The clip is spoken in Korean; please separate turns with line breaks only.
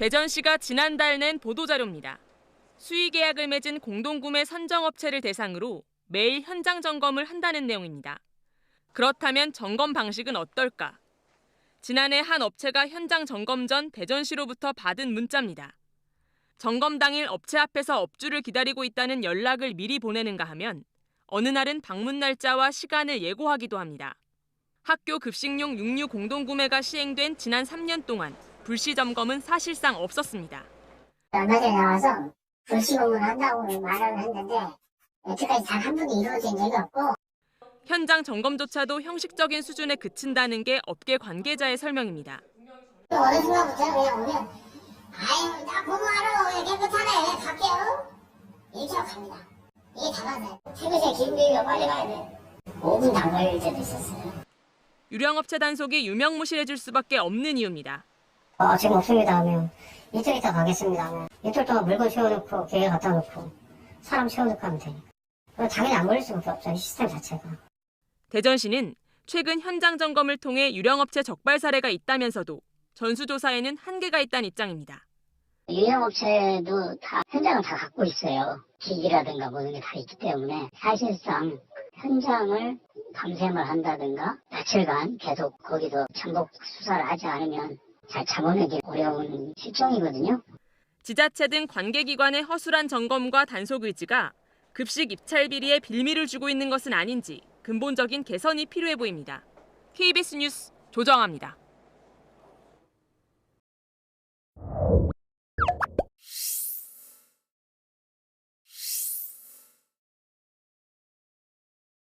대전시가 지난달 낸 보도자료입니다. 수의 계약을 맺은 공동구매 선정업체를 대상으로 매일 현장 점검을 한다는 내용입니다. 그렇다면 점검 방식은 어떨까? 지난해 한 업체가 현장 점검 전 대전시로부터 받은 문자입니다. 점검 당일 업체 앞에서 업주를 기다리고 있다는 연락을 미리 보내는가 하면 어느 날은 방문 날짜와 시간을 예고하기도 합니다. 학교 급식용 육류 공동구매가 시행된 지난 3년 동안 불시 점검은 사실상 없었습니다.
얼마 전에 나와서 불시공을 한다고 말을 했는데 여태까지 단 한 번도 이루어진 적이 없고.
현장 점검조차도 형식적인 수준에 그친다는 게 업계 관계자의 설명입니다.
어느 순간부터 그냥 오면 아유 나 공부하러 깨끗하네. 갈게요. 이렇게 하고 갑니다. 이게 다가서요 퇴근시에 기름비가 빨리 가야 돼. 5분 안 걸릴 때도 있었어요.
유령업체 단속이 유명무실해질 수밖에 없는 이유입니다.
어, 지금 없습니다 하면. 이틀 있다 가겠습니다 하면. 이틀 동안 물건 채워놓고 기계 갖다 놓고 사람 채워놓고 하면 되니까. 당연히 안 걸릴 수밖에 없죠 이 시스템 자체가.
대전시는 최근 현장 점검을 통해 유령업체 적발 사례가 있다면서도 전수조사에는 한계가 있다는 입장입니다.
유형업체도 다 현장을 다 갖고 있어요. 기기라든가 모든 게 다 있기 때문에. 사실상 현장을 감샘을 한다든가 며칠간 계속 거기서 잠복 수사를 하지 않으면 잘 잡아내기 어려운 실정이거든요.
지자체 등 관계기관의 허술한 점검과 단속 의지가 급식 입찰 비리에 빌미를 주고 있는 것은 아닌지 근본적인 개선이 필요해 보입니다. KBS 뉴스 조정아입니다.